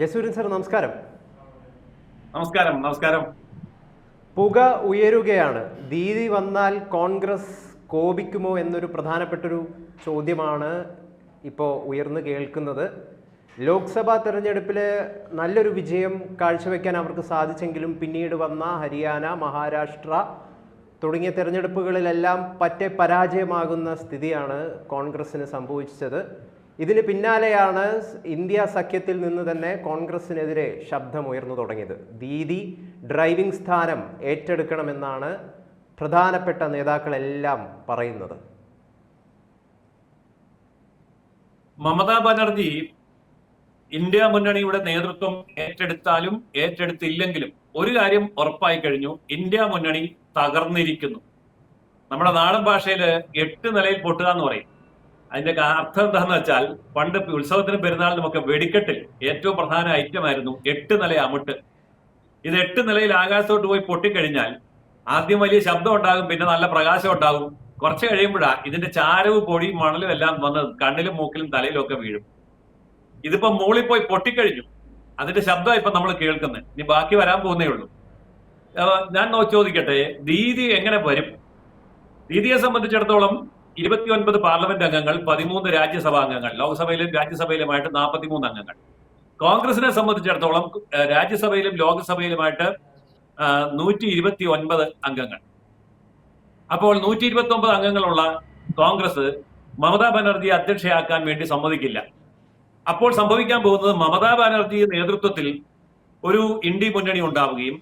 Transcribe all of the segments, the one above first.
ജസൂരൻ sir നമസ്കാരം. നമസ്കാരം നമസ്കാരം. പുക ഉയരുകയാണ്. ദീദി വന്നാൽ കോൺഗ്രസ് കോപിക്കുമോ എന്നൊരു പ്രധാനപ്പെട്ടൊരു ചോദ്യമാണ് ഇപ്പോൾ ഉയർന്നു കേൾക്കുന്നത്. ലോക്സഭാ തെരഞ്ഞെടുപ്പിൽ നല്ലൊരു വിജയം കാഴ്ചവെക്കാൻ അവർക്ക് സാധിച്ചെങ്കിലും പിന്നീട് വന്ന ഹരിയാന മഹാരാഷ്ട്ര തുടങ്ങിയ തെരഞ്ഞെടുപ്പുകളിലെല്ലാം പറ്റെ പരാജയമാകുന്ന സ്ഥിതിയാണ് കോൺഗ്രസ്സിന് സംഭവിച്ചത്. ഇതിന് പിന്നാലെയാണ് ഇന്ത്യ സഖ്യത്തിൽ നിന്ന് തന്നെ കോൺഗ്രസിനെതിരെ ശബ്ദമുയർന്നു തുടങ്ങിയത്. ദീദി ഡ്രൈവിംഗ് സ്ഥാനം ഏറ്റെടുക്കണമെന്നാണ് പ്രധാനപ്പെട്ട നേതാക്കളെല്ലാം പറയുന്നത്. മമതാ ബാനർജി ഇന്ത്യ മുന്നണിയുടെ നേതൃത്വം ഏറ്റെടുത്താലും ഏറ്റെടുത്തില്ലെങ്കിലും ഒരു കാര്യം ഉറപ്പായി കഴിഞ്ഞു. ഇന്ത്യ മുന്നണി തകർന്നിരിക്കുന്നു. നമ്മുടെ നാടൻ ഭാഷയിൽ എട്ട് നിലയിൽ പൊട്ടുക എന്ന് പറയും. അതിന്റെ അർത്ഥം എന്താണെന്ന് വെച്ചാൽ പണ്ട് ഉത്സവത്തിനും പെരുന്നാളിനും ഒക്കെ വെടിക്കെട്ടിൽ ഏറ്റവും പ്രധാന ഐറ്റം ആയിരുന്നു എട്ട് നില അമുട്ട്. ഇത് എട്ട് നിലയിൽ ആകാശത്തോട്ട് പോയി പൊട്ടിക്കഴിഞ്ഞാൽ ആദ്യം വലിയ ശബ്ദം ഉണ്ടാകും പിന്നെ നല്ല പ്രകാശം ഉണ്ടാകും. കുറച്ച് കഴിയുമ്പോഴാ ഇതിന്റെ ചാരവും പൊടിയും മണലും എല്ലാം വന്ന് കണ്ണിലും മൂക്കിലും തലയിലും ഒക്കെ വീഴും. ഇതിപ്പോ മുകളിൽ പോയി പൊട്ടിക്കഴിഞ്ഞു. അതിന്റെ ശബ്ദം ഇപ്പൊ നമ്മൾ കേൾക്കുന്നത് ഇനി ബാക്കി വരാൻ പോകുന്നേ ഉള്ളൂ. ഞാൻ ചോദിക്കട്ടെ ദീദി എങ്ങനെ വരും? ദീദിയെ സംബന്ധിച്ചിടത്തോളം ഇരുപത്തിയൊൻപത് പാർലമെന്റ് അംഗങ്ങൾ പതിമൂന്ന് രാജ്യസഭാ അംഗങ്ങൾ ലോക്സഭയിലും രാജ്യസഭയിലുമായിട്ട് നാൽപ്പത്തിമൂന്ന് അംഗങ്ങൾ. കോൺഗ്രസിനെ സംബന്ധിച്ചിടത്തോളം രാജ്യസഭയിലും ലോക്സഭയിലുമായിട്ട് നൂറ്റി ഇരുപത്തി ഒൻപത് അംഗങ്ങൾ. അപ്പോൾ നൂറ്റി ഇരുപത്തി ഒമ്പത് അംഗങ്ങളുള്ള കോൺഗ്രസ് മമതാ ബാനർജിയെ അധ്യക്ഷയാക്കാൻ വേണ്ടി സമ്മതിക്കില്ല. അപ്പോൾ സംഭവിക്കാൻ പോകുന്നത് മമതാ ബാനർജി നേതൃത്വത്തിൽ ഒരു ഇന്ത്യ മുന്നണി ഉണ്ടാവുകയും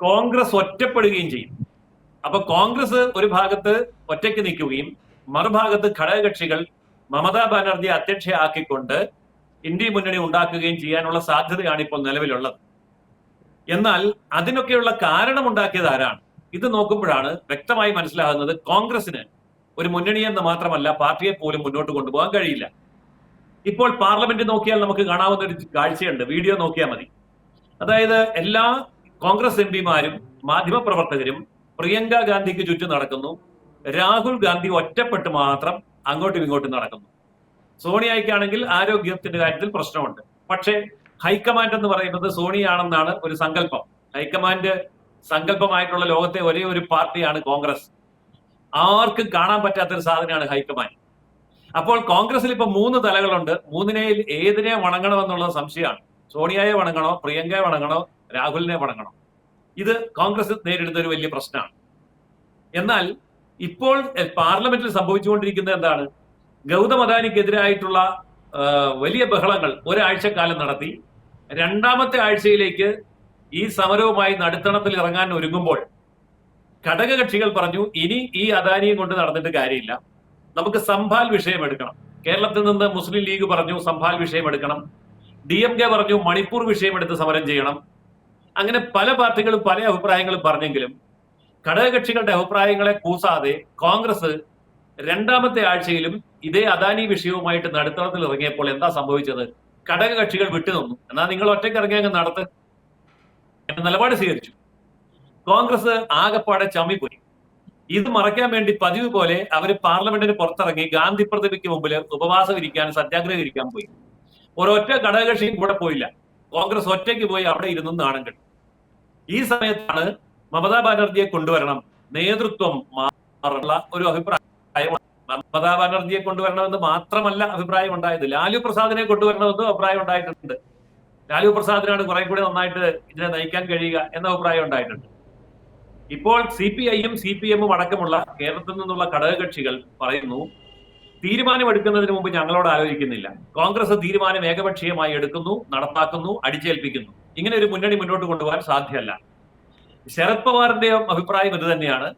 കോൺഗ്രസ് ഒറ്റപ്പെടുകയും ചെയ്യും. അപ്പൊ കോൺഗ്രസ് ഒരു ഭാഗത്ത് ഒറ്റയ്ക്ക് നിൽക്കുകയും മറുഭാഗത്ത് ഘടകകക്ഷികൾ മമതാ ബാനർജിയെ അധ്യക്ഷയാക്കിക്കൊണ്ട് ഇന്ത്യ മുന്നണി ഉണ്ടാക്കുകയും ചെയ്യാനുള്ള സാധ്യതയാണ് ഇപ്പോൾ നിലവിലുള്ളത്. എന്നാൽ അതിനൊക്കെയുള്ള കാരണം ഉണ്ടാക്കിയത് ആരാണ്? ഇത് നോക്കുമ്പോഴാണ് വ്യക്തമായി മനസ്സിലാകുന്നത് കോൺഗ്രസിന് ഒരു മുന്നണി എന്ന് മാത്രമല്ല പാർട്ടിയെ പോലും മുന്നോട്ട് കൊണ്ടുപോകാൻ കഴിയില്ല. ഇപ്പോൾ പാർലമെന്റ് നോക്കിയാൽ നമുക്ക് കാണാവുന്ന ഒരു കാഴ്ചയുണ്ട്. വീഡിയോ നോക്കിയാൽ മതി. അതായത് എല്ലാ കോൺഗ്രസ് എം പിമാരും മാധ്യമപ്രവർത്തകരും പ്രിയങ്ക ഗാന്ധിക്ക് ചുറ്റും നടക്കുന്നു. രാഹുൽ ഗാന്ധി ഒറ്റപ്പെട്ട് മാത്രം അങ്ങോട്ടും ഇങ്ങോട്ടും നടക്കുന്നു. സോണിയയ്ക്കാണെങ്കിൽ ആരോഗ്യത്തിന്റെ കാര്യത്തിൽ പ്രശ്നമുണ്ട്. പക്ഷേ ഹൈക്കമാൻഡ് എന്ന് പറയുന്നത് സോണിയാണെന്നാണ് ഒരു സങ്കല്പം. ഹൈക്കമാൻഡ് സങ്കല്പമായിട്ടുള്ള ലോകത്തെ ഒരേ ഒരു പാർട്ടിയാണ് കോൺഗ്രസ്. ആർക്കും കാണാൻ പറ്റാത്ത പറ്റാത്തൊരു സാധനമാണ് ഹൈക്കമാൻഡ്. അപ്പോൾ കോൺഗ്രസിൽ ഇപ്പൊ മൂന്ന് തലകളുണ്ട്. മൂന്നിനെയിൽ ഏതിനെ വണങ്ങണമെന്നുള്ള സംശയമാണ്. സോണിയയെ വണങ്ങണോ പ്രിയങ്കയെ വണങ്ങണോ രാഹുലിനെ വണങ്ങണോ? ഇത് കോൺഗ്രസ് നേരിടുന്ന ഒരു വലിയ പ്രശ്നമാണ്. എന്നാൽ ഇപ്പോൾ പാർലമെന്റിൽ സംഭവിച്ചുകൊണ്ടിരിക്കുന്നത് എന്താണ്? ഗൗതം അദാനിക്കെതിരായിട്ടുള്ള വലിയ ബഹളങ്ങൾ ഒരാഴ്ചക്കാലം നടത്തി. രണ്ടാമത്തെ ആഴ്ചയിലേക്ക് ഈ സമരവുമായി നടുത്തണത്തിൽ ഇറങ്ങാൻ ഒരുങ്ങുമ്പോൾ ഘടകകക്ഷികൾ പറഞ്ഞു ഇനി ഈ അദാനിയും കൊണ്ട് നടന്നിട്ട് കാര്യമില്ല. നമുക്ക് സംഭാൽ വിഷയം എടുക്കണം. കേരളത്തിൽ നിന്ന് മുസ്ലിം ലീഗ് പറഞ്ഞു സംഭാൽ വിഷയം എടുക്കണം. ഡി എം കെ പറഞ്ഞു മണിപ്പൂർ വിഷയം എടുത്ത് സമരം ചെയ്യണം. അങ്ങനെ പല പാർട്ടികളും പല അഭിപ്രായങ്ങളും പറഞ്ഞെങ്കിലും ഘടകകക്ഷികളുടെ അഭിപ്രായങ്ങളെ കൂസാതെ കോൺഗ്രസ് രണ്ടാമത്തെ ആഴ്ചയിലും ഇതേ അദാനി വിഷയവുമായിട്ട് നടുത്തളത്തിൽ ഇറങ്ങിയപ്പോൾ എന്താ സംഭവിച്ചത്? ഘടകകക്ഷികൾ വിട്ടുനിന്നു എന്നാൽ നിങ്ങൾ ഒറ്റയ്ക്ക് ഇറങ്ങി അങ്ങ് നടത്ത് എന്ന നിലപാട് സ്വീകരിച്ചു. കോൺഗ്രസ് ആകപ്പാടെ ചമ്മിപ്പോയി ഇത് മറയ്ക്കാൻ വേണ്ടി പതിവ് പോലെ അവർ പാർലമെന്റിന് പുറത്തിറങ്ങി ഗാന്ധി പ്രതിമയ്ക്ക് മുമ്പിൽ ഉപവാസം ഇരിക്കാൻ സത്യാഗ്രഹം ഇരിക്കാൻ പോയി. ഒരൊറ്റ ഘടകകക്ഷിയും കൂടെ പോയില്ല. കോൺഗ്രസ് ഒറ്റയ്ക്ക് പോയി അവിടെ ഇരുന്നു നാണം കെട്ടു. ഈ സമയത്താണ് മമതാ ബാനർജിയെ കൊണ്ടുവരണം. നേതൃത്വം മാറുള്ള ഒരു അഭിപ്രായം മമതാ ബാനർജിയെ കൊണ്ടുവരണമെന്ന് മാത്രമല്ല അഭിപ്രായം ഉണ്ടായത്. ലാലു പ്രസാദിനെ കൊണ്ടുവരണമെന്നും അഭിപ്രായം ഉണ്ടായിട്ടുണ്ട്. ലാലു പ്രസാദിനാണ് കുറെ കൂടി നന്നായിട്ട് ഇതിനെ നയിക്കാൻ കഴിയുക എന്ന അഭിപ്രായം ഉണ്ടായിട്ടുണ്ട്. ഇപ്പോൾ സി പി ഐയും സി പി എമ്മും അടക്കമുള്ള കേരളത്തിൽ നിന്നുള്ള ഘടകകക്ഷികൾ പറയുന്നു തീരുമാനമെടുക്കുന്നതിന് മുമ്പ് ഞങ്ങളോട് ആലോചിക്കുന്നില്ല. കോൺഗ്രസ് തീരുമാനം ഏകപക്ഷീയമായി എടുക്കുന്നു നടപ്പാക്കുന്നു അടിച്ചേൽപ്പിക്കുന്നു. ഇങ്ങനെ ഒരു മുന്നണി മുന്നോട്ട് കൊണ്ടുപോകാൻ സാധ്യമല്ല. ശരത് പവാറിന്റെയും അഭിപ്രായം ഇത് തന്നെയാണ്.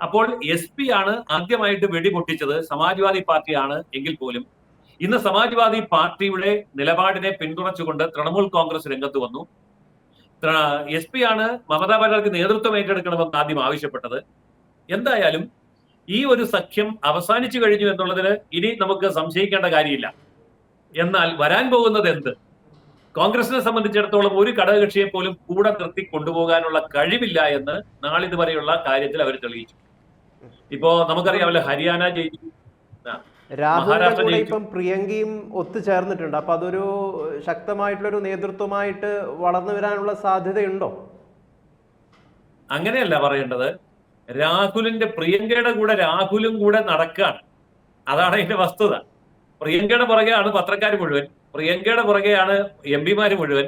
അപ്പോൾ എസ് പി ആണ് ആദ്യമായിട്ട് വെടിപൊട്ടിച്ചത് സമാജ്വാദി പാർട്ടിയാണ് എങ്കിൽ പോലും. ഇന്ന് സമാജ്വാദി പാർട്ടിയുടെ നിലപാടിനെ പിന്തുണച്ചുകൊണ്ട് തൃണമൂൽ കോൺഗ്രസ് രംഗത്ത് വന്നു. എസ് പി ആണ് മമതാ ബാനർജി നേതൃത്വം ഏറ്റെടുക്കണമെന്ന് ആദ്യം ആവശ്യപ്പെട്ടത്. എന്തായാലും ഈ ഒരു സഖ്യം അവസാനിച്ചു കഴിഞ്ഞു എന്നുള്ളതിന് ഇനി നമുക്ക് സംശയിക്കേണ്ട കാര്യമില്ല. എന്നാൽ വരാൻ പോകുന്നത് എന്ത്? കോൺഗ്രസിനെ സംബന്ധിച്ചിടത്തോളം ഒരു ഘടകകക്ഷിയെ പോലും കൂടെ നിർത്തി കൊണ്ടുപോകാനുള്ള കഴിവില്ല എന്ന് നാളിതുവരെയുള്ള കാര്യത്തിൽ അവർ തെളിയിച്ചു. ഇപ്പോ നമുക്കറിയാമല്ലോ ഹരിയാന ജയിച്ചു. രാഹുലിന്റെ ഇപ്പം പ്രിയങ്കയും ഒത്തുചേർന്നിട്ടുണ്ട്. അപ്പൊ അതൊരു ശക്തമായിട്ടുള്ള ഒരു നേതൃത്വമായിട്ട് വളർന്നു വരാനുള്ള സാധ്യതയുണ്ടോ? അങ്ങനെയല്ല പറയേണ്ടത്. രാഹുലിന്റെ പ്രിയങ്കയുടെ കൂടെ രാഹുലും കൂടെ നടക്കുകയാണ് അതാണ് അതിന്റെ വസ്തുത. പ്രിയങ്കയുടെ പുറകെയാണ് പത്രക്കാർ മുഴുവൻ. പ്രിയങ്കയുടെ പുറകെയാണ് എം പിമാര് മുഴുവൻ.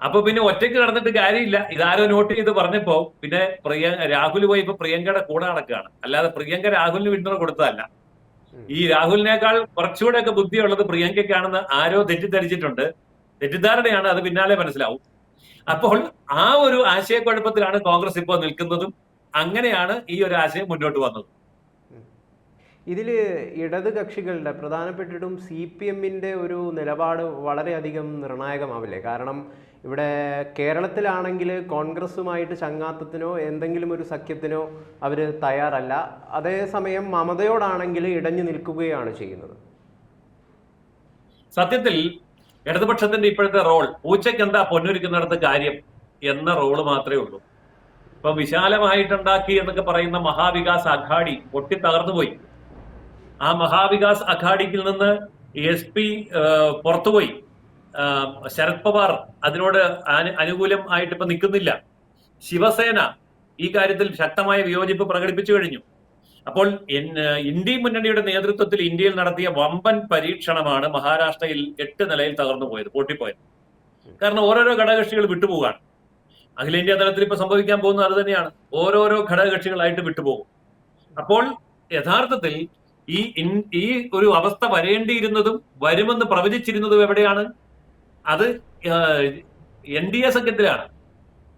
അപ്പൊ പിന്നെ ഒറ്റയ്ക്ക് നടന്നിട്ട് കാര്യമില്ല. ഇതാരോ നോട്ട് ചെയ്ത് പറഞ്ഞപ്പോ പിന്നെ പ്രിയ രാഹുൽ പോയി ഇപ്പൊ പ്രിയങ്കയുടെ കൂടെ നടക്കുകയാണ്. അല്ലാതെ പ്രിയങ്ക രാഹുലിന് പിന്തുണ കൊടുത്തതല്ല. ഈ രാഹുലിനേക്കാൾ കുറച്ചുകൂടെ ഒക്കെ ബുദ്ധിയുള്ളത് പ്രിയങ്കയ്ക്കാണെന്ന് ആരോ തെറ്റിദ്ധരിച്ചിട്ടുണ്ട്. തെറ്റിദ്ധാരണയാണ് അത് പിന്നാലെ മനസ്സിലാവും. അപ്പോൾ ആ ഒരു ആശയക്കുഴപ്പത്തിലാണ് കോൺഗ്രസ് ഇപ്പോൾ നിൽക്കുന്നതും. അങ്ങനെയാണ് ഈ ഒരു ആശയം മുന്നോട്ട് വന്നത്. ഇതിൽ ഇടത് കക്ഷികളുടെ പ്രധാനപ്പെട്ടിട്ടും സി പി എമ്മിന്റെ ഒരു നിലപാട് വളരെയധികം നിർണായകമാവില്ലേ? കാരണം ഇവിടെ കേരളത്തിലാണെങ്കിൽ കോൺഗ്രസുമായിട്ട് ചങ്ങാത്തത്തിനോ എന്തെങ്കിലും ഒരു സഖ്യത്തിനോ അവർ തയ്യാറല്ല. അതേസമയം മമതയോടാണെങ്കിൽ ഇടഞ്ഞു നിൽക്കുകയാണ് ചെയ്യുന്നത്. സത്യത്തിൽ ഇടതുപക്ഷത്തിന്റെ ഇപ്പോഴത്തെ റോൾ പൂച്ചയ്ക്ക് എന്താ പൊന്നൊരുക്കുന്നിടത്ത് കാര്യം എന്ന റോൾ മാത്രമേ ഉള്ളൂ. ഇപ്പൊ വിശാലമായിട്ടുണ്ടാക്കി എന്നൊക്കെ പറയുന്ന മഹാവികാസ് അഘാടി പൊട്ടി തകർന്നുപോയി ആ മഹാവികാസ് അഘാഡിക്കിൽ നിന്ന് എസ് പി പുറത്തുപോയി. ശരത് പവാർ അതിനോട് അനു- അനുകൂലം ആയിട്ട് ഇപ്പൊ നിൽക്കുന്നില്ല. ശിവസേന ഈ കാര്യത്തിൽ ശക്തമായ വിയോജിപ്പ് പ്രകടിപ്പിച്ചു കഴിഞ്ഞു. അപ്പോൾ ഇന്ത്യ മുന്നണിയുടെ നേതൃത്വത്തിൽ ഇന്ത്യയിൽ നടത്തിയ വമ്പൻ പരീക്ഷണമാണ് മഹാരാഷ്ട്രയിൽ എട്ട് നിലയിൽ തകർന്നു പോയത് പൊട്ടിപ്പോയത്. കാരണം ഓരോരോ ഘടകകക്ഷികൾ വിട്ടുപോകാണ് അഖിലേന്ത്യാ തലത്തിൽ ഇപ്പൊ സംഭവിക്കാൻ പോകുന്നത് അത് തന്നെയാണ്. ഓരോരോ ഘടകകക്ഷികളായിട്ട് വിട്ടുപോകും. അപ്പോൾ യഥാർത്ഥത്തിൽ ഈ ഈ ഒരു അവസ്ഥ വരേണ്ടിയിരുന്നതും വരുമെന്ന് പ്രവചിച്ചിരുന്നതും എവിടെയാണ്? അത് എൻ ഡി എ സഖ്യത്തിലാണ്.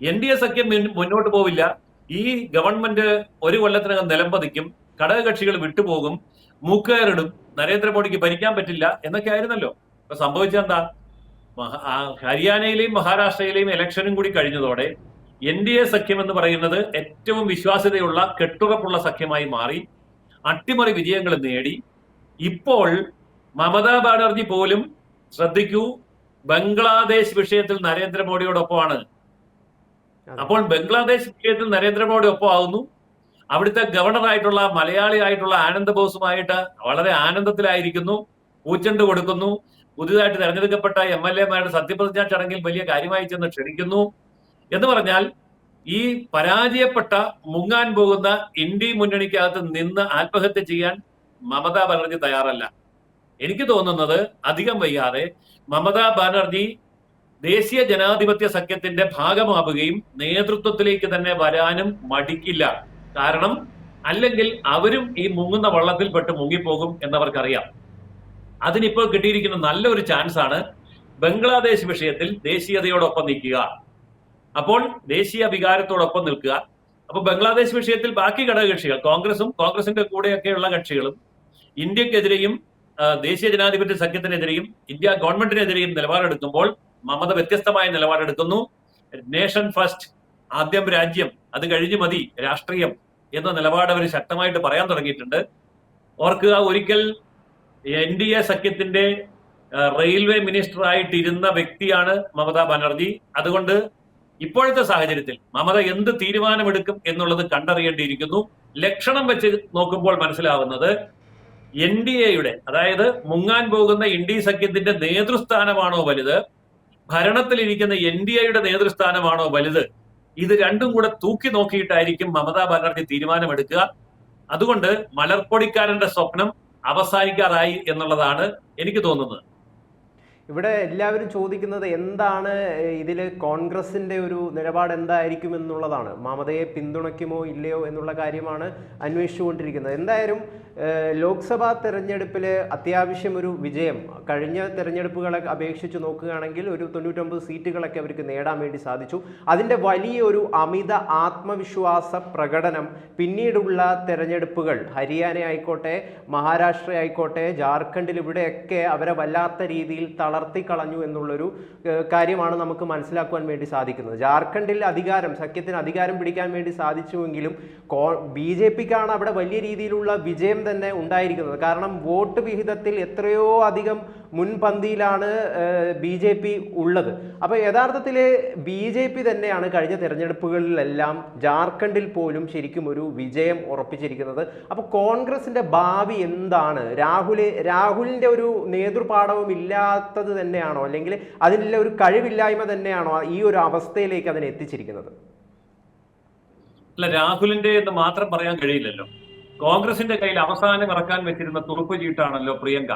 എൻ ഡി എ സഖ്യം മുന്നോട്ട് പോവില്ല. ഈ ഗവൺമെന്റ് ഒരു കൊല്ലത്തിനകം നിലംപതിക്കും ഘടകകക്ഷികൾ വിട്ടുപോകും മൂക്കേറിടും നരേന്ദ്രമോദിക്ക് ഭരിക്കാൻ പറ്റില്ല എന്നൊക്കെ ആയിരുന്നല്ലോ. ഇപ്പൊ സംഭവിച്ചെന്താ ഹരിയാനയിലെയും മഹാരാഷ്ട്രയിലെയും ഇലക്ഷനും കൂടി കഴിഞ്ഞതോടെ എൻ ഡി എ സഖ്യം എന്ന് പറയുന്നത് ഏറ്റവും വിശ്വാസ്യതയുള്ള കെട്ടുറപ്പുള്ള സഖ്യമായി മാറി. അട്ടിമറി വിജയങ്ങൾ നേടി. ഇപ്പോൾ മമതാ ബാനർജി പോലും ശ്രദ്ധിക്കൂ ബംഗ്ലാദേശ് വിഷയത്തിൽ നരേന്ദ്രമോദിയോടൊപ്പമാണ്. അപ്പോൾ ബംഗ്ലാദേശ് വിഷയത്തിൽ നരേന്ദ്രമോദി ഒപ്പം ആവുന്നു അവിടുത്തെ ഗവർണറായിട്ടുള്ള മലയാളി ആയിട്ടുള്ള ആനന്ദ ബോസുമായിട്ട് വളരെ ആനന്ദത്തിലായിരിക്കുന്നു. പൂച്ചണ്ട് കൊടുക്കുന്നു. പുതിയതായിട്ട് തെരഞ്ഞെടുക്കപ്പെട്ട എം എൽ എമാരുടെ സത്യപ്രതിജ്ഞാ ചടങ്ങിൽ വലിയ കാര്യമായി ചെന്ന് ക്ഷണിക്കുന്നു. എന്ന് പറഞ്ഞാൽ ഈ പരാജയപ്പെട്ട മുങ്ങാൻ പോകുന്ന ഇന്ത്യ മുന്നണിക്കകത്ത് നിന്ന് ആത്മഹത്യ ചെയ്യാൻ മമതാ ബാനർജി തയ്യാറല്ല. എനിക്ക് തോന്നുന്നത് അധികം വയ്യാതെ മമതാ ബാനർജി ദേശീയ ജനാധിപത്യ സഖ്യത്തിന്റെ ഭാഗമാവുകയും നേതൃത്വത്തിലേക്ക് തന്നെ വരാനും മടിക്കില്ല. കാരണം അല്ലെങ്കിൽ അവരും ഈ മുങ്ങുന്ന വള്ളത്തിൽപ്പെട്ട് മുങ്ങിപ്പോകും എന്നവർക്കറിയാം. അതിനിപ്പോൾ കിട്ടിയിരിക്കുന്ന നല്ലൊരു ചാൻസ് ആണ് ബംഗ്ലാദേശ് വിഷയത്തിൽ ദേശീയതയോടൊപ്പം നിൽക്കുക. അപ്പോൾ ദേശീയ വികാരത്തോടൊപ്പം നിൽക്കുക. അപ്പൊ ബംഗ്ലാദേശ് വിഷയത്തിൽ ബാക്കി ഘടകകക്ഷികൾ കോൺഗ്രസും കോൺഗ്രസിന്റെ കൂടെയൊക്കെയുള്ള കക്ഷികളും ഇന്ത്യക്കെതിരെയും ദേശീയ ജനാധിപത്യ സഖ്യത്തിനെതിരെയും ഇന്ത്യ ഗവൺമെന്റിനെതിരെയും നിലപാടെടുക്കുമ്പോൾ മമത വ്യത്യസ്തമായ നിലപാടെടുക്കുന്നു. നേഷൻ ഫസ്റ്റ് ആദ്യം രാജ്യം അത് കഴിഞ്ഞ് മതി രാഷ്ട്രീയം എന്ന നിലപാട് അവർ ശക്തമായിട്ട് പറയാൻ തുടങ്ങിയിട്ടുണ്ട്. ഓർക്കുക ഒരിക്കൽ എൻ ഡി എ സഖ്യത്തിന്റെ റെയിൽവേ മിനിസ്റ്റർ ആയിട്ടിരുന്ന വ്യക്തിയാണ് മമതാ ബാനർജി. അതുകൊണ്ട് ഇപ്പോഴത്തെ സാഹചര്യത്തിൽ മമത എന്ത് തീരുമാനമെടുക്കും എന്നുള്ളത് കണ്ടറിയേണ്ടിയിരിക്കുന്നു. ലക്ഷണം വെച്ച് നോക്കുമ്പോൾ മനസ്സിലാവുന്നത് എൻ ഡി എയുടെ അതായത് മുങ്ങാൻ പോകുന്ന ഇന്ത്യ സഖ്യത്തിന്റെ നേതൃസ്ഥാനമാണോ വലുത്? ഭരണത്തിലിരിക്കുന്ന എൻ ഡി എയുടെ നേതൃസ്ഥാനമാണോ വലുത്? ഇത് രണ്ടും കൂടെ തൂക്കി നോക്കിയിട്ടായിരിക്കും മമതാ ബാനർജി തീരുമാനമെടുക്കുക. അതുകൊണ്ട് മലർപ്പൊടിക്കാരന്റെ സ്വപ്നം അവസാനിക്കാറായി എന്നുള്ളതാണ് എനിക്ക് തോന്നുന്നത്. ഇവിടെ എല്ലാവരും ചോദിക്കുന്നത് എന്താണ് ഇതിൽ കോൺഗ്രസിന്റെ ഒരു നിലപാട് എന്തായിരിക്കും എന്നുള്ളതാണ്. മമതയെ പിന്തുണയ്ക്കുമോ ഇല്ലയോ എന്നുള്ള കാര്യമാണ് അന്വേഷിച്ചുകൊണ്ടിരിക്കുന്നത്. എന്തായാലും ലോക്സഭാ തെരഞ്ഞെടുപ്പിൽ അത്യാവശ്യം ഒരു വിജയം. കഴിഞ്ഞ തെരഞ്ഞെടുപ്പുകളെ അപേക്ഷിച്ച് നോക്കുകയാണെങ്കിൽ ഒരു തൊണ്ണൂറ്റൊമ്പത് സീറ്റുകളൊക്കെ അവർക്ക് നേടാൻ വേണ്ടി സാധിച്ചു. അതിന്റെ വലിയൊരു അമിത ആത്മവിശ്വാസ പ്രകടനം പിന്നീടുള്ള തെരഞ്ഞെടുപ്പുകൾ ഹരിയാന ആയിക്കോട്ടെ മഹാരാഷ്ട്ര ആയിക്കോട്ടെ ജാർഖണ്ഡിൽ ഇവിടെയൊക്കെ അവരെ വല്ലാത്ത രീതിയിൽ തളർത്തി കളഞ്ഞു എന്നുള്ളൊരു കാര്യമാണ് നമുക്ക് മനസ്സിലാക്കുവാൻ വേണ്ടി സാധിക്കുന്നത്. ജാർഖണ്ഡിൽ അധികാരം സഖ്യത്തിന് അധികാരം പിടിക്കാൻ വേണ്ടി സാധിച്ചുവെങ്കിലും കോ ബി ജെ പിക്കാണ് അവിടെ വലിയ രീതിയിലുള്ള വിജയം തന്നെ ഉണ്ടായിരിക്കുന്നത്. കാരണം വോട്ട് വിഹിതത്തിൽ എത്രയോ അധികം മുൻപന്തിയിലാണ് ബി ജെ പി ഉള്ളത്. അപ്പോൾ യഥാർത്ഥത്തിൽ ബി ജെ പി തന്നെയാണ് കഴിഞ്ഞ തെരഞ്ഞെടുപ്പുകളിലെല്ലാം ജാർഖണ്ഡിൽ പോലും ശരിക്കും ഒരു വിജയം ഉറപ്പിച്ചിരിക്കുന്നത്. അപ്പോൾ കോൺഗ്രസിന്റെ ഭാവി എന്താണ്? രാഹുൽ രാഹുലിന്റെ ഒരു നേതൃപാഠവും ഇല്ലാത്തത് തന്നെയാണോ? അല്ലെങ്കിൽ അതിനുള്ള ഒരു കഴിവില്ലായ്മ തന്നെയാണോ ഈ ഒരു അവസ്ഥയിലേക്ക് അതിനെ എത്തിച്ചിരിക്കുന്നത്? അല്ല രാഹുലിന്റെ എന്ന് മാത്രം പറയാൻ കഴിയില്ലല്ലോ. കോൺഗ്രസിന്റെ കയ്യിൽ അവസാനം ഇറക്കാൻ വെച്ചിരുന്ന തുറുപ്പ് ചീട്ടാണല്ലോ പ്രിയങ്ക.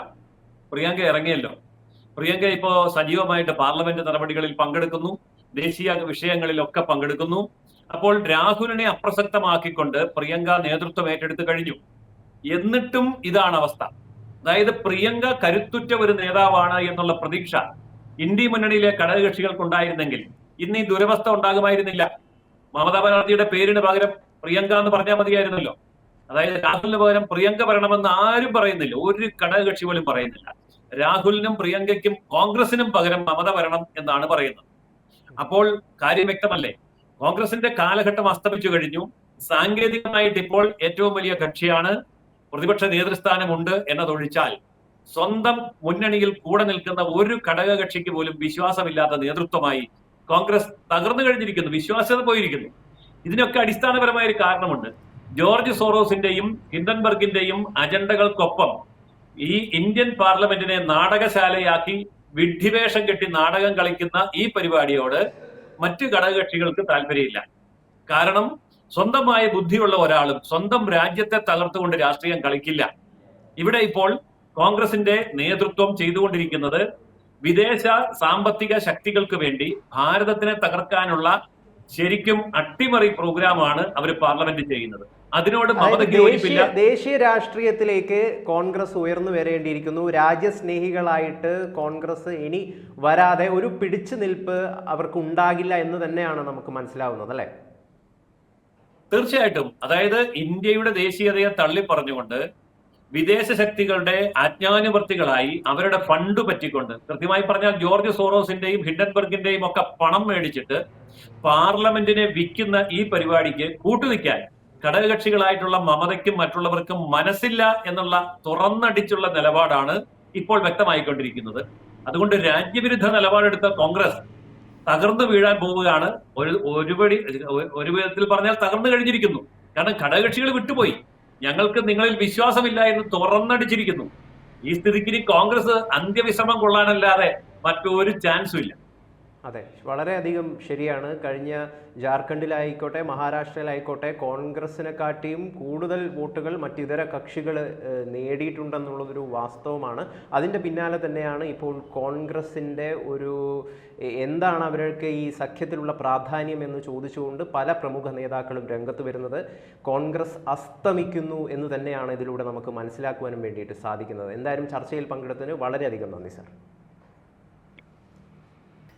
പ്രിയങ്ക ഇറങ്ങിയല്ലോ. പ്രിയങ്ക ഇപ്പോ സജീവമായിട്ട് പാർലമെന്റ് നടപടികളിൽ പങ്കെടുക്കുന്നു. ദേശീയ വിഷയങ്ങളിലൊക്കെ പങ്കെടുക്കുന്നു. അപ്പോൾ രാഹുലിനെ അപ്രസക്തമാക്കിക്കൊണ്ട് പ്രിയങ്ക നേതൃത്വം ഏറ്റെടുത്തു കഴിഞ്ഞു. എന്നിട്ടും ഇതാണ് അവസ്ഥ. അതായത് പ്രിയങ്ക കരുത്തുറ്റ ഒരു നേതാവാണ് എന്നുള്ള പ്രതീക്ഷ ഇന്ത്യ മുന്നണിയിലെ ഘടകകക്ഷികൾക്കുണ്ടായിരുന്നെങ്കിൽ ഇന്ന് ഈ ദുരവസ്ഥ ഉണ്ടാകുമായിരുന്നില്ല. മമതാ ബാനർജിയുടെ പേരിന് പകരം പ്രിയങ്ക എന്ന് പറഞ്ഞാൽ മതിയായിരുന്നല്ലോ. അതായത് രാഹുലിന് പകരം പ്രിയങ്ക വരണമെന്ന് ആരും പറയുന്നില്ല. ഒരു ഘടകകക്ഷി പോലും പറയുന്നില്ല. രാഹുലിനും പ്രിയങ്കയ്ക്കും കോൺഗ്രസിനും പകരം മമത വരണം എന്നാണ് പറയുന്നത്. അപ്പോൾ കാര്യം വ്യക്തമല്ലേ? കോൺഗ്രസിന്റെ കാലഘട്ടം അസ്തമിച്ചു കഴിഞ്ഞു. സാങ്കേതികമായിട്ട് ഇപ്പോൾ ഏറ്റവും വലിയ കക്ഷിയാണ് പ്രതിപക്ഷ നേതൃസ്ഥാനമുണ്ട് എന്നതൊഴിച്ചാൽ സ്വന്തം മുന്നണിയിൽ കൂടെ നിൽക്കുന്ന ഒരു ഘടകകക്ഷിക്ക് പോലും വിശ്വാസമില്ലാത്ത നേതൃത്വമായി കോൺഗ്രസ് തകർന്നു കഴിഞ്ഞിരിക്കുന്നു വിശ്വാസ്യത പോയിരിക്കുന്നു. ഇതിനൊക്കെ അടിസ്ഥാനപരമായ ഒരു കാരണമുണ്ട്. ജോർജ് സോറോസിന്റെയും ഹിൻഡൻബർഗിന്റെയും അജണ്ടകൾക്കൊപ്പം ഈ ഇന്ത്യൻ പാർലമെന്റിനെ നാടകശാലയാക്കി വിഡ്ഢിവേഷം കെട്ടി നാടകം കളിക്കുന്ന ഈ പരിപാടിയോട് മറ്റു ഘടകകക്ഷികൾക്ക് താല്പര്യമില്ല. കാരണം സ്വന്തമായ ബുദ്ധിയുള്ള ഒരാളും സ്വന്തം രാജ്യത്തെ തകർത്തുകൊണ്ട് രാഷ്ട്രീയം കളിക്കില്ല. ഇവിടെ ഇപ്പോൾ കോൺഗ്രസിന്റെ നേതൃത്വം ചെയ്തുകൊണ്ടിരിക്കുന്നത് വിദേശ സാമ്പത്തിക ശക്തികൾക്ക് വേണ്ടി ഭാരതത്തിനെ തകർക്കാനുള്ള ശരിക്കും അട്ടിമറി പ്രോഗ്രാമാണ് അവർ പാർലമെന്റ് ചെയ്യുന്നത്. അതിനോട് മമതയ്ക്ക് ദേശീയ രാഷ്ട്രീയത്തിലേക്ക് കോൺഗ്രസ് ഉയർന്നു വരേണ്ടിയിരിക്കുന്നു. രാജ്യസ്നേഹികളായിട്ട് കോൺഗ്രസ് ഇനി വരാതെ ഒരു പിടിച്ചു നിൽപ്പ് അവർക്ക് ഉണ്ടാകില്ല എന്ന് തന്നെയാണ് നമുക്ക് മനസ്സിലാവുന്നത് അല്ലെ? തീർച്ചയായിട്ടും. അതായത് ഇന്ത്യയുടെ ദേശീയതയെ തള്ളി പറഞ്ഞുകൊണ്ട് വിദേശ ശക്തികളുടെ ആജ്ഞാനുവർത്തികളായി അവരുടെ ഫണ്ട് പറ്റിക്കൊണ്ട് കൃത്യമായി പറഞ്ഞാൽ ജോർജ് സോറോസിന്റെയും ഹിൻഡൻബർഗിന്റെയും ഒക്കെ പണം മേടിച്ചിട്ട് പാർലമെന്റിനെ വിൽക്കുന്ന ഈ പരിപാടിക്ക് കൂട്ടുനിൽക്കാൻ ഘടകകക്ഷികളായിട്ടുള്ള മമതയ്ക്കും മറ്റുള്ളവർക്കും മനസ്സില്ല എന്നുള്ള തുറന്നടിച്ചുള്ള നിലപാടാണ് ഇപ്പോൾ വ്യക്തമായിക്കൊണ്ടിരിക്കുന്നത്. അതുകൊണ്ട് രാജ്യവിരുദ്ധ നിലപാടെടുത്ത കോൺഗ്രസ് തകർന്നു വീഴാൻ പോവുകയാണ്. ഒരു ഒരുപടി ഒരു വിധത്തിൽ പറഞ്ഞാൽ തകർന്നു കഴിഞ്ഞിരിക്കുന്നു. കാരണം ഘടകകക്ഷികൾ വിട്ടുപോയി. ഞങ്ങൾക്ക് നിങ്ങളിൽ വിശ്വാസമില്ല എന്ന് തുറന്നടിച്ചിരിക്കുന്നു. ഈ സ്ഥിതിക്ക് കോൺഗ്രസ് അന്ത്യവിശ്രമം കൊള്ളാനല്ലാതെ മറ്റൊരു ചാൻസും ഇല്ല. അതെ വളരെയധികം ശരിയാണ്. കഴിഞ്ഞ ജാർഖണ്ഡിലായിക്കോട്ടെ മഹാരാഷ്ട്രയിലായിക്കോട്ടെ കോൺഗ്രസിനെ കാട്ടിയും കൂടുതൽ വോട്ടുകൾ മറ്റിതര കക്ഷികൾ നേടിയിട്ടുണ്ടെന്നുള്ളതൊരു വാസ്തവമാണ്. അതിന്റെ പിന്നാലെ തന്നെയാണ് ഇപ്പോൾ കോൺഗ്രസിന്റെ ഒരു എന്താണ് അവർക്ക് ഈ സഖ്യത്തിലുള്ള പ്രാധാന്യം എന്ന് ചോദിച്ചുകൊണ്ട് പല പ്രമുഖ നേതാക്കളും രംഗത്ത് വരുന്നത്. കോൺഗ്രസ് അസ്തമിക്കുന്നു എന്ന് തന്നെയാണ് ഇതിലൂടെ നമുക്ക് മനസ്സിലാക്കുവാനും വേണ്ടിയിട്ട് സാധിക്കുന്നത്. എന്തായാലും ചർച്ചയിൽ പങ്കെടുത്തതിന് വളരെയധികം നന്ദി സർ.